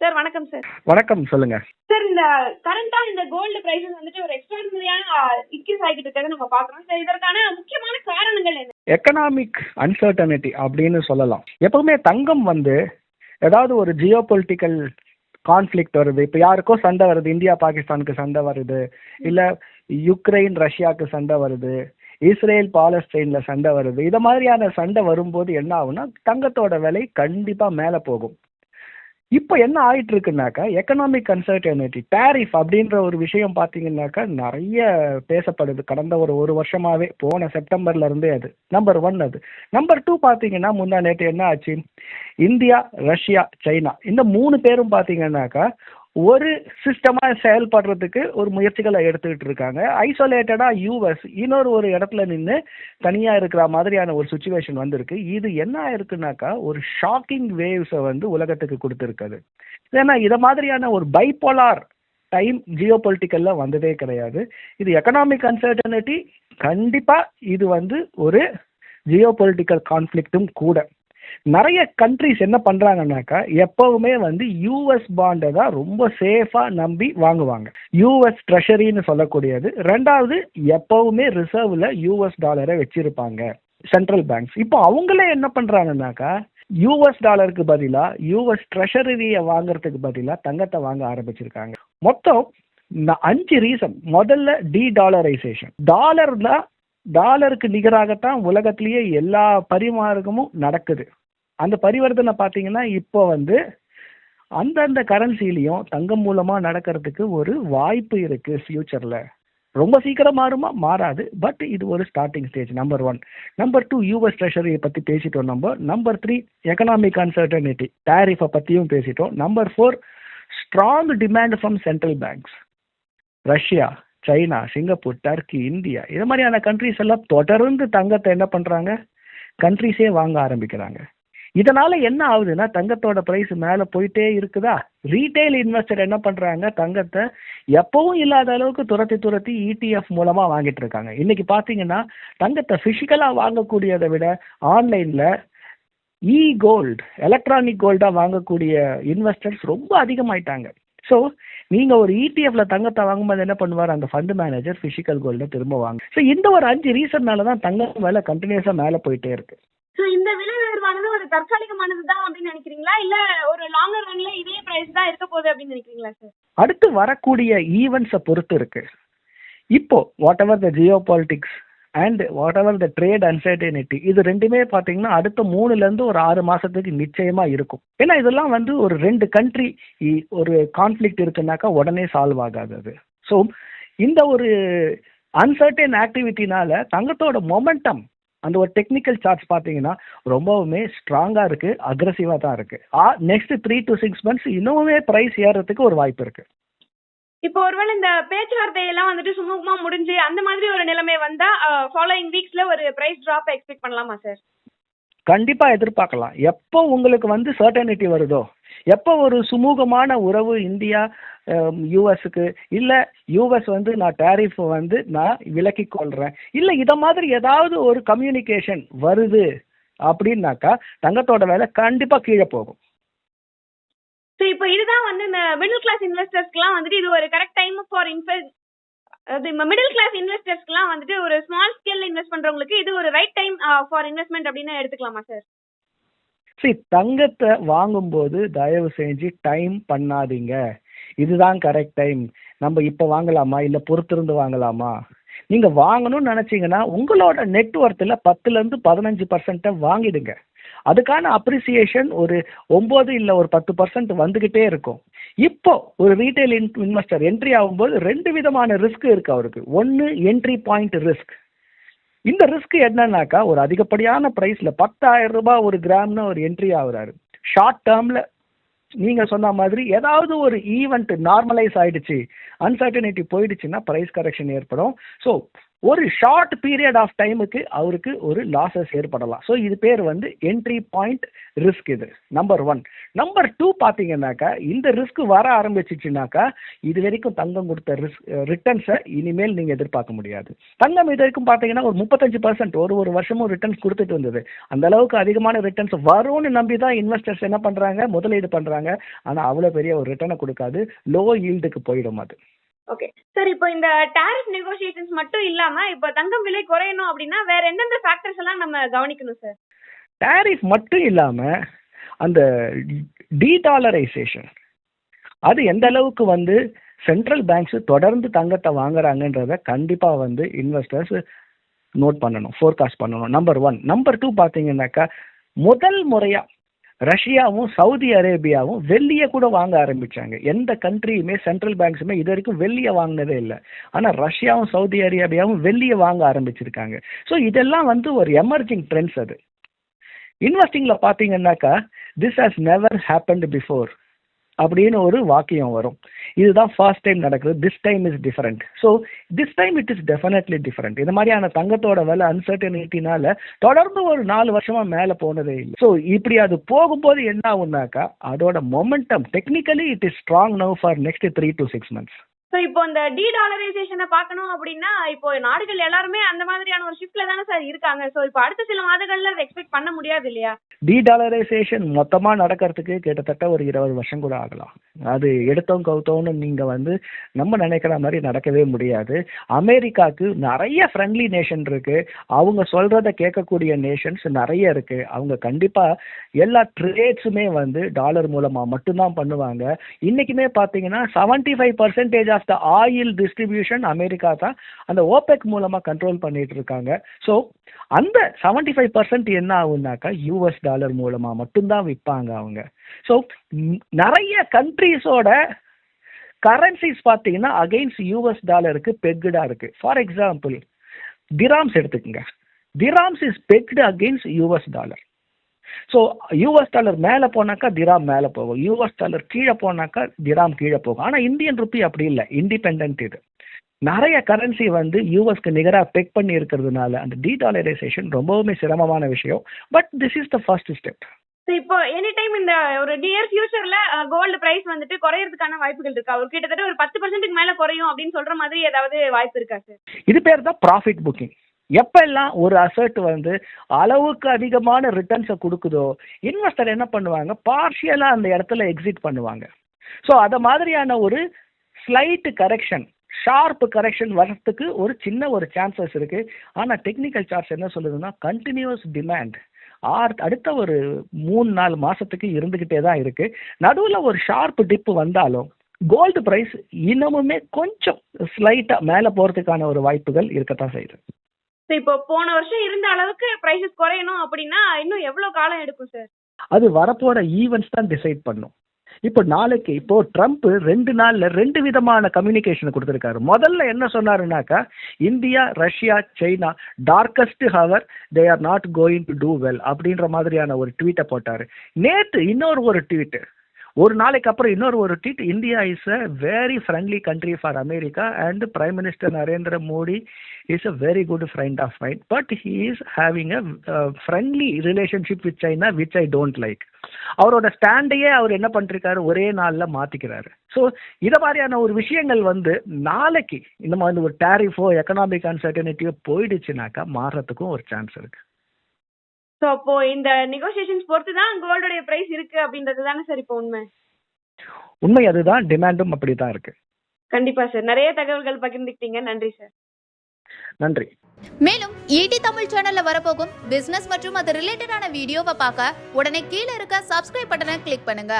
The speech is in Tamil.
சார் வணக்கம் சார். வணக்கம் சொல்லுங்க. சார் இந்த கரண்டா இந்த கோல்டு பிரைசஸ் வந்துட்டு ஒரு எக்ஸ்ட்ராடினரியான இன்க்ரீஸ் ஆகிட்டு இருக்கிறத நம்ம பாக்குறோம் சார் இதற்கான முக்கியமான காரணங்கள் என்ன? எக்கனாமிக் அன்சர்டனிட்டி அப்படின்னு சொல்லலாம். எப்பவுமே தங்கம் வந்து ஏதாவது ஒரு ஜியோ பொலிட்டிக்கல் கான்ஃப்ளிக்ட் வருது. இப்போ யாருக்கோ சண்டை வருது. இந்தியா பாகிஸ்தானுக்கு சண்டை வருது. இல்லை யுக்ரைன் ரஷ்யாவுக்கு சண்டை வருது. இஸ்ரேல் பாலஸ்டைனில் சண்டை வருது. இதை மாதிரியான சண்டை வரும்போது என்ன ஆகும்னா தங்கத்தோட விலை கண்டிப்பாக மேலே போகும். இப்போ என்ன ஆயிட்டு இருக்குனாக்கா எக்கனாமிக் அன்சர்டனிட்டி டேரிஃப் அப்படின்ற ஒரு விஷயம் பார்த்தீங்கன்னாக்கா நிறைய பேசப்படுது. கடந்த ஒரு ஒரு வருஷமாவே போன செப்டம்பர்ல இருந்தே அது. நம்பர் ஒன் அது. நம்பர் டூ பார்த்தீங்கன்னா முந்தா நேற்று என்ன ஆச்சு? India Russia China. இந்த மூணு பேரும் பார்த்தீங்கன்னாக்கா ஒரு சிஸ்டமாக செயல்படுறதுக்கு ஒரு முயற்சிகளை எடுத்துக்கிட்டு இருக்காங்க. ஐசோலேட்டடாக யூஎஸ் இன்னொரு ஒரு இடத்துல நின்று தனியாக இருக்கிற மாதிரியான ஒரு சுச்சுவேஷன் வந்திருக்கு. இது என்ன ஆயிருக்குனாக்கா ஒரு ஷாக்கிங் வேவ்ஸை வந்து உலகத்துக்கு கொடுத்துருக்குது. ஏன்னா இதை மாதிரியான ஒரு பைப்போலார் டைம் ஜியோ பொலிட்டிக்கலில் வந்ததே கிடையாது. இது எக்கனாமிக் அன்சர்டனிட்டி கண்டிப்பாக இது வந்து ஒரு ஜியோ பொலிட்டிக்கல் கான்ஃப்ளிக்ட்டும் கூட. நிறைய கண்ட்ரிஸ் என்ன பண்ணுறாங்கன்னாக்கா எப்பவுமே வந்து யூஎஸ் பாண்டை தான் ரொம்ப சேஃபாக நம்பி வாங்குவாங்க. யூஎஸ் ட்ரெஷரின்னு சொல்லக்கூடியது. ரெண்டாவது எப்பவுமே ரிசர்வில் யூஎஸ் டாலரை வச்சிருப்பாங்க. சென்ட்ரல் பேங்க்ஸ் இப்போ அவங்களே என்ன பண்ணுறாங்கன்னாக்கா யூஎஸ் டாலருக்கு பதிலாக யூஎஸ் ட்ரெஷரியை வாங்குறதுக்கு பதிலாக தங்கத்தை வாங்க ஆரம்பிச்சிருக்காங்க. மொத்தம் அஞ்சு ரீசன் முதல்ல டி டாலரைசேஷன் டாலர் தான் டாலருக்கு நிகராகத்தான் உலகத்திலேயே எல்லா பரிமாறமும் நடக்குது. அந்த பரிவர்த்தனை பார்த்தீங்கன்னா இப்போ வந்து அந்தந்த கரன்சிலையும் தங்கம் மூலமாக நடக்கிறதுக்கு ஒரு வாய்ப்பு இருக்கு ஃபியூச்சரில் ரொம்ப சீக்கிரம் மாறுமா? மாறாது. பட் இது ஒரு starting stage number one number two US ட்ரெஷரியை பற்றி பேசிட்டோம் நம்ம. நம்பர் த்ரீ எக்கனாமிக் அன்சர்டனிட்டி டேரிஃபை பற்றியும் பேசிட்டோம். Number four strong demand from central banks Russia China Singapore Turkey India இது மாதிரியான கண்ட்ரிஸ் எல்லாம் தொடர்ந்து தங்கத்தை என்ன பண்ணுறாங்க கண்ட்ரிஸே வாங்க ஆரம்பிக்கிறாங்க. இதனால் என்ன ஆகுதுன்னா தங்கத்தோட ப்ரைஸ் மேலே போயிட்டே இருக்குதா? ரீட்டைல் இன்வெஸ்டர் என்ன பண்ணுறாங்க தங்கத்தை எப்பவும் இல்லாத அளவுக்கு துரத்தி துரத்தி இடிஎஃப் மூலமாக வாங்கிட்டு இருக்காங்க. இன்றைக்கி பார்த்தீங்கன்னா தங்கத்தை ஃபிசிக்கலாக வாங்கக்கூடியதை விட ஆன்லைனில் இ கோல்டு எலக்ட்ரானிக் கோல்டாக வாங்கக்கூடிய இன்வெஸ்டர்ஸ் ரொம்ப அதிகமாயிட்டாங்க. ஸோ நீங்கள் ஒரு இடிஎஃப்ல தங்கத்தை வாங்கும்போது என்ன பண்ணுவார்? அந்த ஃபண்ட் மேனேஜர் ஃபிசிக்கல் கோல்டை திரும்ப வாங்க. ஸோ இந்த ஒரு அஞ்சு ரீசன்னால தான் தங்கம் விலை கண்டினியூஸாக மேலே போயிட்டே இருக்கு. ஸோ இந்த விலை உயர்வானது ஒரு தற்காலிகமானது தான் அப்படின்னு நினைக்கிறீங்களா? இல்ல ஒரு லாங்கர் ரன்ல இதே பிரைஸ் தான் இருக்க போகுது அப்படின்னு நினைக்கிறீங்களா சார் அடுத்து வரக்கூடிய ஈவெண்ட்ஸை பொறுத்து இருக்கு. இப்போ whatever the geopolitics and whatever the trade uncertainty இது ரெண்டுமே பார்த்தீங்கன்னா அடுத்த மூணுலேருந்து ஒரு ஆறு மாதத்துக்கு நிச்சயமாக இருக்கும். ஏன்னா இதெல்லாம் வந்து ஒரு ரெண்டு கண்ட்ரி ஒரு கான்ஃப்ளிக்ட் இருக்குனாக்கா உடனே சால்வ் ஆகாது அது ஸோ இந்த ஒரு அன்சர்டன் ஆக்டிவிட்டினால தங்கத்தோட மொமெண்டம் அந்த ஒரு டெக்னிக்கல் சார்ட்ஸ் பார்த்தீங்கன்னா ரொம்பவுமே ஸ்ட்ராங்காக இருக்குது அக்ரஸிவாக தான் இருக்கு. Next three to six months இன்னுமே ப்ரைஸ் ஏறுறதுக்கு ஒரு வாய்ப்பு இருக்குது இப்போ ஒருவேளை இந்த பேச்சுவார்த்தை எல்லாம் வந்துட்டு சுமூகமா முடிஞ்சு அந்த மாதிரி ஒரு நிலைமை வந்தா ஃபாலோயிங் வீக்ஸ்ல ஒரு பிரைஸ் டிராப் எக்ஸ்பெக்ட் பண்ணலாமா சார் கண்டிப்பா எதிர்பார்க்கலாம். எப்போ உங்களுக்கு வந்து சர்டனிட்டி வருதோ எப்போ ஒரு சுமூகமான உறவு இந்தியா யூஎஸ்க்கு இல்லை யூஎஸ் வந்து நான் டேரிஃப் வந்து நான் விலக்கி கொள்றேன் இல்லை இதை மாதிரி ஏதாவது ஒரு கம்யூனிகேஷன் வருது அப்படின்னாக்கா தங்கத்தோட வேலை கண்டிப்பாக கீழே போகும். ஸோ இப்போ இதுதான் வந்து இந்த மிடில் கிளாஸ் இன்வெஸ்டர்ஸ்க்குலாம் வந்துட்டு இது ஒரு கரெக்ட் டைம் ஃபார் இன்வெஸ்ட் அது மிடில் கிளாஸ் இன்வெஸ்டர்ஸ்க்குலாம் வந்துட்டு ஒரு ஸ்மால் ஸ்கேல்ல இன்வெஸ்ட் பண்றவங்களுக்கு இது ஒரு ரைட் டைம் ஃபார் இன்வெஸ்ட்மெண்ட் அப்படின்னு எடுத்துக்கலாமா சார் சரி தங்கத்தை வாங்கும்போது தயவு செஞ்சு டைம் பண்ணாதீங்க. இதுதான் கரெக்ட் டைம் நம்ம இப்போ வாங்கலாமா? இல்லை பொறுத்திருந்து வாங்கலாமா? நீங்கள் வாங்கணும்னு நினச்சிங்கன்னா உங்களோட நெட்ஒர்த்தில் பத்துலேருந்து பதினஞ்சு பர்சன்ட்டை வாங்கிடுங்க. அதுக்கான அப்ரிசியேஷன் ஒரு ஒம்பது இல்லை ஒரு பத்து பர்சன்ட் வந்துக்கிட்டே இருக்கும். இப்போ ஒரு ரீட்டைல் இன்வெஸ்டர் என்ட்ரி ஆகும்போது ரெண்டு விதமான ரிஸ்க் இருக்கு அவருக்கு. ஒன்று என்ட்ரி பாயிண்ட் ரிஸ்க் இந்த ரிஸ்க் என்னன்னாக்கா ஒரு அதிகப்படியான ப்ரைஸில் பத்தாயிரம் ரூபாய் ஒரு கிராம்னு ஒரு என்ட்ரி ஆகுறாரு. ஷார்ட் டேர்மில் நீங்கள் சொன்ன மாதிரி ஏதாவது ஒரு ஈவெண்ட் நார்மலைஸ் ஆயிடுச்சு. அன்சர்டனிட்டி போயிடுச்சுன்னா ப்ரைஸ் கரெக்ஷன் ஏற்படும். ஸோ ஒரு ஷார்ட் பீரியட் ஆஃப் டைமுக்கு அவருக்கு ஒரு லாசஸ் ஏற்படலாம். ஸோ இது பேர் வந்து என்ட்ரி பாயிண்ட் ரிஸ்க் இது நம்பர் ஒன் நம்பர் டூ பார்த்தீங்கன்னாக்கா இந்த ரிஸ்க் வர ஆரம்பிச்சிச்சுனாக்கா இது வரைக்கும் தங்கம் கொடுத்த ரிஸ்க் ரிட்டர்ன்ஸை இனிமேல் நீங்கள் எதிர்பார்க்க முடியாது. தங்கம் இது வரைக்கும் பார்த்தீங்கன்னா ஒரு முப்பத்தஞ்சு பர்சன்ட் ஒரு ஒரு வருஷமும் ரிட்டர்ன்ஸ் கொடுத்துட்டு வந்தது அந்த அளவுக்கு அதிகமான ரிட்டர்ன்ஸ் வரும்னு நம்பி தான் இன்வெஸ்டர்ஸ் என்ன பண்ணுறாங்க முதலீடு பண்ணுறாங்க ஆனால் அவ்வளோ பெரிய ஒரு ரிட்டர்னை கொடுக்காது. லோ ஈல்டுக்கு போயிடும் அது. ஓகே சார் இப்போ இந்த டேரிஃப் நெகோசியேஷன்ஸ் மட்டும் இல்லாம இப்போ தங்கம் விலை குறையணும் அப்படின்னா வேற எந்தெந்த ஃபேக்டர்ஸ் எல்லாம் நம்ம கவனிக்கணும் சார் டாரிஃப் மட்டும் இல்லாமல் அந்த டீடாலரைசேஷன் அது எந்த அளவுக்கு வந்து சென்ட்ரல் பேங்க்ஸ் தொடர்ந்து தங்கத்தை வாங்குறாங்கன்றத கண்டிப்பாக வந்து இன்வெஸ்டர்ஸ் நோட் பண்ணணும் ஃபோர்காஸ்ட் பண்ணணும். நம்பர் ஒன் நம்பர் டூ பார்த்தீங்கன்னாக்கா முதல் முறையாக ரஷ்யாவும் சவுதி அரேபியாவும் வெள்ளியை கூட வாங்க ஆரம்பிச்சாங்க. எந்த கண்ட்ரியுமே சென்ட்ரல் பேங்க்ஸுமே இது வரைக்கும் வெள்ளியை வாங்கினதே இல்லை. ஆனால் ரஷ்யாவும் சவுதி அரேபியாவும் வெள்ளியை வாங்க ஆரம்பிச்சிருக்காங்க. ஸோ இதெல்லாம் வந்து ஒரு எமர்ஜிங் ட்ரெண்ட்ஸ் அது. இன்வெஸ்டிங்கில் பார்த்தீங்கன்னாக்கா this has never happened before அப்படின்னு ஒரு வாக்கியம் வரும். இதுதான் ஃபர்ஸ்ட் டைம் நடக்குது. This time is different so this time it is definitely different இந்த மாதிரியான தங்கத்தோட விலை அன்சர்டனிட்டினால தொடர்ந்து ஒரு நாலு வருஷமா மேலே போனதே இல்லை. ஸோ இப்படி அது போகும்போது என்ன ஆகுனாக்கா அதோட momentum technically it is strong now for next three to six months so இப்போ இந்த டீடாலரைசேஷனை பார்க்கணும் அப்படின்னா இப்போ நாடுகள் எல்லாருமே அந்த மாதிரியான ஒரு ஷிஃப்ட்ல தானே சார் இருக்காங்க. ஸோ இப்போ அடுத்த சில மாதங்கள்ல அதை எக்ஸ்பெக்ட் பண்ண முடியாது இல்லையா? டீடாலரைசேஷன் மொத்தமாக நடக்கிறதுக்கு கிட்டத்தட்ட ஒரு இருபது வருஷம் கூட ஆகலாம். அது எடுத்தோம் கவுத்தோம்னு நீங்கள் வந்து நம்ம நினைக்கிற மாதிரி நடக்கவே முடியாது. அமெரிக்காவுக்கு நிறைய ஃப்ரெண்ட்லி நேஷன் இருக்கு. அவங்க சொல்கிறத கேட்கக்கூடிய நேஷன்ஸ் நிறைய இருக்கு. அவங்க கண்டிப்பாக எல்லா ட்ரேட்ஸுமே வந்து டாலர் மூலமாக மட்டும்தான் பண்ணுவாங்க. இன்றைக்குமே பார்த்தீங்கன்னா seventy five percentage of the oil distribution America தான். அந்த ஓபெக் மூலமாக கண்ட்ரோல் பண்ணிட்டு இருக்காங்க. ஸோ அந்த செவன்ட்டி ஃபைவ் பர்சன்ட் என்ன ஆகுனாக்கா யூஎஸ் டாலர் மூலமாக மட்டும்தான் விற்பாங்க அவங்க. ஸோ நிறைய கண்ட்ரீஸோட கரன்சிஸ் பார்த்தீங்கன்னா அகைன்ஸ்ட் யூஎஸ் டாலருக்கு பெக்குடாக இருக்குது ஃபார் எக்ஸாம்பிள் திராம்ஸ் எடுத்துக்கோங்க. Dirhams is pegged against US dollar so US dollar மேலே போனாக்கா திராம் மேலே போகும். யூஎஸ் டாலர் கீழே போனாக்கா திராம் கீழே போகும். ஆனால் இந்தியன் ருப்பி அப்படி இல்லை. இண்டிபெண்ட் இது. நிறைய கரன்சி வந்து யூஎஸ்க்கு நிகராக பெக் பண்ணி இருக்கிறதுனால அந்த டீடாலரைசேஷன் ரொம்பவுமே சிரமமான விஷயம். But this is the first step இப்போ எனி டைம் இந்த ஒரு நியர் ஃபியூச்சர்ல கோல்டு பிரைஸ் வந்துட்டு குறையறதுக்கான வாய்ப்புகள் இருக்கா? ஒரு கிட்டத்தட்ட ஒரு பத்து பர்சன்ட்டுக்கு மேல குறையும் அப்படின்னு சொல்ற மாதிரி ஏதாவது வாய்ப்பு இருக்கா சார் இது பேர் தான் ப்ராஃபிட் புக்கிங் எப்பெல்லாம் ஒரு அசர்ட் வந்து அளவுக்கு அதிகமான ரிட்டர்ன்ஸை கொடுக்குதோ இன்வெஸ்டர் என்ன பண்ணுவாங்க? பார்ஷியலாக அந்த இடத்துல எக்ஸிட் பண்ணுவாங்க. ஸோ அதை மாதிரியான ஒரு ஸ்லைட்டு கரெக்ஷன் ஷார்ப் கரெக்ஷன் வர்றதுக்கு ஒரு சின்ன ஒரு சான்சஸ் இருக்கு. ஆனால் டெக்னிக்கல் சார்ட்ஸ் என்ன சொல்லுதுன்னா கண்டினியூஸ் டிமாண்ட் ஆர் அடுத்த ஒரு மூணு நாலு மாசத்துக்கு இருந்துகிட்டே தான் இருக்கு. நடுவில் ஒரு ஷார்ப் டிப்பு வந்தாலும் கோல்டு ப்ரைஸ் இன்னமுமே கொஞ்சம் ஸ்லைட்டாக மேலே போகிறதுக்கான ஒரு வாய்ப்புகள் இருக்கத்தான் செய்யுது. இப்போ போன வருஷம் இருந்த அளவுக்கு பிரைசஸ் குறையணும் அப்படின்னா இன்னும் எவ்வளவு காலம் எடுக்கும் சார் அது வரப்போற ஈவெண்ட்ஸ் தான் டிசைட் பண்ணும். இப்போ நாளைக்கு இப்போ ட்ரம்ப் ரெண்டு நாள்ல ரெண்டு விதமான கம்யூனிகேஷன் கொடுத்துருக்காரு. முதல்ல என்ன சொன்னாருனாக்கா India Russia China darkest hour they are not going to do well அப்படின்ற மாதிரியான ஒரு ட்வீட்டை போட்டாரு. நேற்று இன்னொரு ஒரு ட்வீட்டு ஒரு நாளைக்கு அப்புறம் இன்னொரு ஒரு tweet India is a very friendly country for America and prime minister Narendra Modi is a very good friend of mind but he is having a friendly relationship with China which I don't like அவரோட ஸ்டாண்டையே அவர் என்ன பண்ணிருக்காரு? ஒரே நாளில் மாற்றிக்கிறாரு ஸோ இதை மாதிரியான ஒரு விஷயங்கள் வந்து நாளைக்கு இந்த மாதிரி ஒரு டேரிஃபோ எக்கனாமிக் அன்சர்டனிட்டியோ போயிடுச்சுனாக்கா மாறுறதுக்கும் ஒரு சான்ஸ் இருக்கு. ஸோ அப்போ இந்த நெகோசியேஷன்ஸ் பொறுத்து தான் கோல்டோடைய பிரைஸ் இருக்கு அப்படின்றது தானே சார் இப்போ உண்மை? உண்மை அதுதான் டிமாண்டும் அப்படி தான் இருக்கு. கண்டிப்பா சார் நிறைய தகவல்கள் பகிர்ந்துக்கிட்டீங்க. நன்றி சார் நன்றி. மேலும் ஈடி தமிழ் சேனல்ல வரப்போகும் பிசினஸ் மற்றும் அது ரிலேட்டடான வீடியோவை பார்க்க உடனே கீழே இருக்க சப்ஸ்கிரைப் பட்டனை கிளிக் பண்ணுங்க.